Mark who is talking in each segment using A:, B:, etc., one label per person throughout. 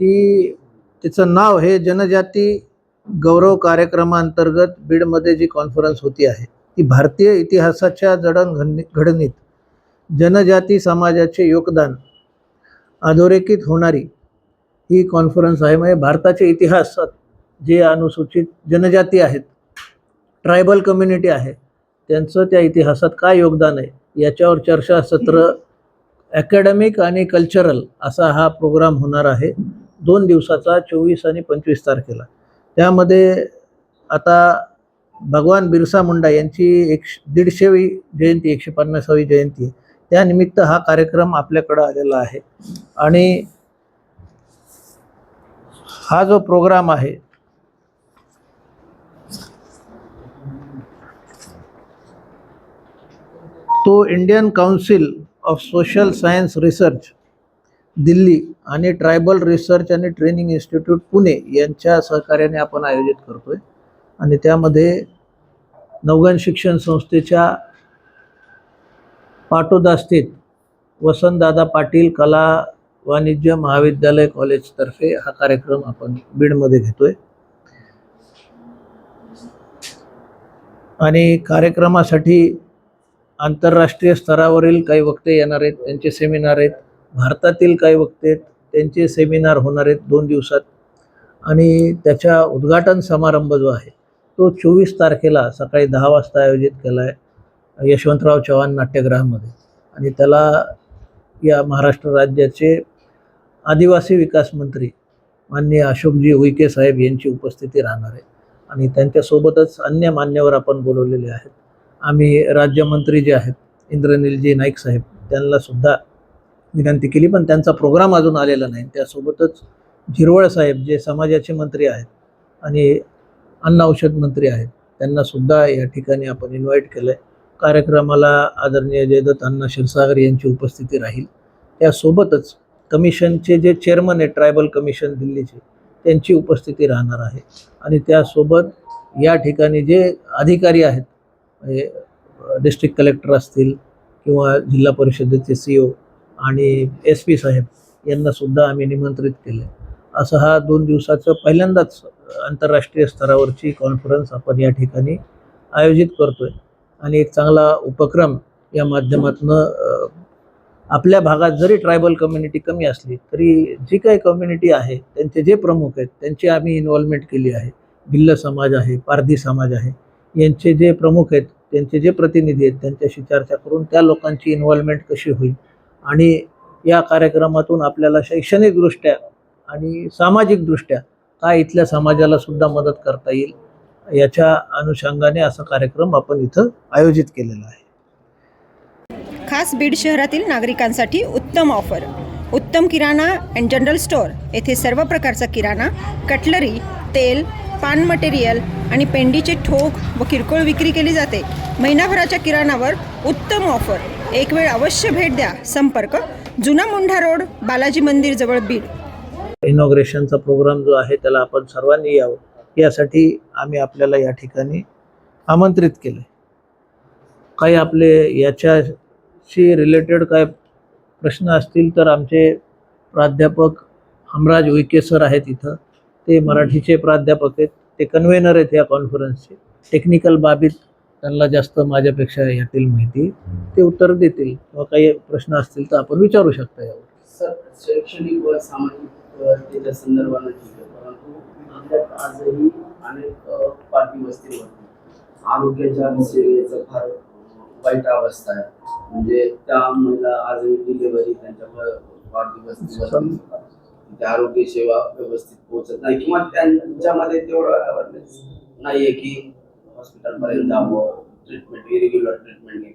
A: ती तिचं नाव हे जनजाती गौरव कार्यक्रमांतर्गत बीडमध्ये जी कॉन्फरन्स होती आहे ती भारतीय इतिहासाच्या जडणघडणी घडणीत जनजाती समाजाचे योगदान अधोरेखित होणारी ही कॉन्फरन्स आहे. म्हणजे भारताच्या इतिहासात जे अनुसूचित जनजाती आहेत ट्रायबल कम्युनिटी आहे त्यांचं त्या इतिहासात काय योगदान आहे याच्यावर चर्चासत्र अकॅडमिक आणि कल्चरल असा हा प्रोग्राम होणार आहे. दोन दिवसाचा चोवीस आणि पंचवीस तारखेला. त्यामध्ये आता भगवान बिरसा मुंडा यांची एक दीडशेवी जयंती एकशे पन्नासावी जयंती त्यानिमित्त हा कार्यक्रम आपल्याकडं आलेला आहे. आणि हा जो प्रोग्राम आहे तो Indian council of social science research Delhi आणि ट्रायबल रिसर्च आणि ट्रेनिंग इन्स्टिट्यूट पुणे यांच्या सहकार्याने आपण आयोजित करतो आहे आणि त्यामध्ये नवगण शिक्षण संस्थेच्या पाटोदास्तीत वसंतदादा पाटील कला वाणिज्य महाविद्यालय कॉलेजतर्फे हा कार्यक्रम आपण बीडमध्ये घेतो आहे आणि कार्यक्रमासाठी आंतरराष्ट्रीय स्तरावरील काही वक्ते येणार आहेत त्यांचे सेमिनार आहेत. भारतातील काही वक्ते आहेत त्यांचे सेमिनार होणार आहेत दोन दिवसात. आणि त्याच्या उद्घाटन समारंभ जो आहे तो चोवीस तारखेला सकाळी दहा वाजता आयोजित केला आहे यशवंतराव चव्हाण नाट्यगृहामध्ये. आणि त्याला या महाराष्ट्र राज्याचे आदिवासी विकास मंत्री माननीय अशोकजी उईके साहेब यांची उपस्थिती राहणार आहे. आणि त्यांच्यासोबतच अन्य मान्यवर आपण बोलवलेले आहेत. आम्ही राज्यमंत्री जे आहेत इंद्रनीलजी नाईक साहेब त्यांना सुद्धा विनंती केली पण त्यांचा प्रोग्राम अजून आलेला नाही. त्यासोबतच झिरवळ साहेब जे समाजाचे मंत्री आहेत आणि अन्न औषध मंत्री आहेत त्यांना सुद्धा या ठिकाणी आपण इन्व्हाइट केलं आहे कार्यक्रमाला आदरणीय जयदत्त अण्णा क्षीरसागर यांची उपस्थिती राहील. त्यासोबतच कमिशनचे जे चेअरमन आहे ट्रायबल कमिशन दिल्लीचे त्यांची उपस्थिती राहणार आहे. आणि त्यासोबत या ठिकाणी जे अधिकारी आहेत म्हणजे डिस्ट्रिक्ट कलेक्टर असतील किंवा जिल्हा परिषदेचे सी ओ आणि एस पी साहेब यांनासुद्धा आम्ही निमंत्रित केलं. आहे असं हा दोन दिवसाचं पहिल्यांदाच आंतरराष्ट्रीय स्तरावरची कॉन्फरन्स आपण या ठिकाणी आयोजित करतो आहे आणि एक चांगला उपक्रम या माध्यमातून आपल्या भागात जरी ट्रायबल कम्युनिटी कमी असली तरी जी काही कम्युनिटी आहे त्यांचे जे प्रमुख आहेत त्यांची आम्ही इन्व्हॉल्वमेंट केली आहे. भिल्ल समाज आहे पारधी समाज आहे यांचे जे प्रमुख आहेत त्यांचे जे प्रतिनिधी आहेत त्यांच्याशी चर्चा करून त्या लोकांची इन्व्हॉल्वमेंट कशी होईल आणि या कार्यक्रमातून आपल्याला शैक्षणिकदृष्ट्या आणि सामाजिकदृष्ट्या काय इथल्या समाजाला सुद्धा मदत करता येईल याच्या अनुषंगाने असा कार्यक्रम आपण इथं आयोजित केलेला आहे.
B: खास बीड शहरातील नागरिकांसाठी उत्तम ऑफर. उत्तम किराणा अँड जनरल स्टोअर येथे सर्व प्रकारचा किराणा कटलरी तेल पान मटेरियल आणि पेंडीचे ठोक व किरकोळ विक्री केली जाते. महिनाभराच्या किराणावर उत्तम ऑफर. एक वेळ अवश्य भेट द्या. संपर्क जुना मुंढा रोड बालाजी मंदिर जवळ बीड.
A: इनॉग्रेशनचा प्रोग्राम जो आहे त्याला आपण सर्वांनी यावं. यासाठी आम्ही आपल्याला या ठिकाणी आमंत्रित केलं काही आपले याच्याशी रिलेटेड काय प्रश्न असतील तर आमचे प्राध्यापक हमराज उईके सर आहेत इथं. ते मराठीचे प्राध्यापक आहेत. ते कन्व्हेनर आहेत या कॉन्फरन्सचे टेक्निकल बाबीत त्यांना जास्त माझ्यापेक्षा यातील माहिती ते उत्तर देतील किंवा काही प्रश्न असतील तर आपण विचारू शकता यावर.
C: सर शैक्षणिक व सामाजिक संदर्भानं ठीक आहे. परंतु आपल्यात आजही अनेक पार्टी आरोग्याच्या सेवेचं फार वाईट अवस्था आहे. म्हणजे त्या महिला आजही आरोग्य सेवा व्यवस्थित पोहोचत नाही. किंवा त्यांच्यामध्ये तेवढं नाहीये की हॉस्पिटलपर्यंत जावं ट्रीटमेंट इरेग्युलर ट्रीटमेंट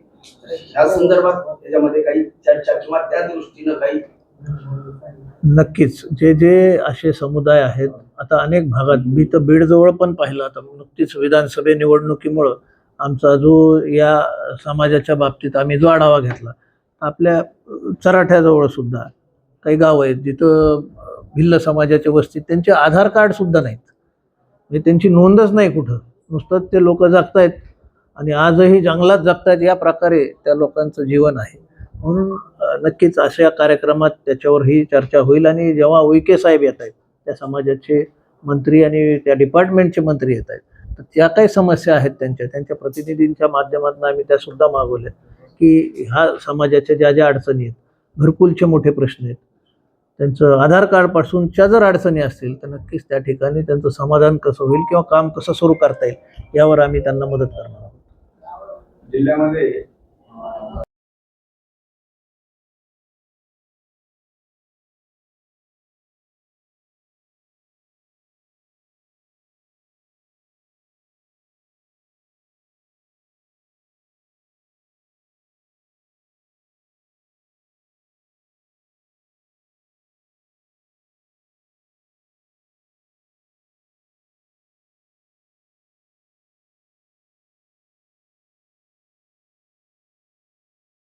C: ह्या संदर्भात त्याच्यामध्ये काही चर्चा किंवा त्या दृष्टीनं काही
A: नक्कीच. जे जे असे समुदाय आहेत आता अनेक भागात मी तर बीडजवळ पण पाहिलं आता नुकतीच विधानसभे निवडणुकीमुळं आमचा जो या समाजाच्या बाबतीत आम्ही जो आढावा घेतला आपल्या चराठ्याजवळ सुद्धा काही गाव आहेत जिथं भिल्ल समाजाच्या वस्तीत त्यांचे आधार कार्ड सुद्धा नाहीत. म्हणजे त्यांची नोंदच नाही कुठं. नुसतंच ते लोक जगतायत आणि आजही जंगलात जगतायत या प्रकारे त्या लोकांचं जीवन आहे. म्हणून नक्कीच अशा कार्यक्रमात त्याच्यावरही चर्चा होईल आणि जेव्हा उईके साहेब येत आहेत त्या समाजाचे मंत्री आणि त्या डिपार्टमेंटचे मंत्री येत आहेत तर त्या काही समस्या आहेत त्यांच्या? त्यांच्या प्रतिनिधींच्या माध्यमातून आम्ही त्या सुद्धा मागवल्या की ह्या समाजाच्या ज्या ज्या अडचणी आहेत घरकुलचे मोठे प्रश्न आहेत त्यांचं आधार कार्डपासूनच्या जर अडचणी असतील तर नक्कीच त्या ठिकाणी त्यांचं समाधान कसं होईल किंवा काम कसं सुरू करता येईल यावर आम्ही त्यांना मदत करणार आहोत.
D: जिल्ह्यामध्ये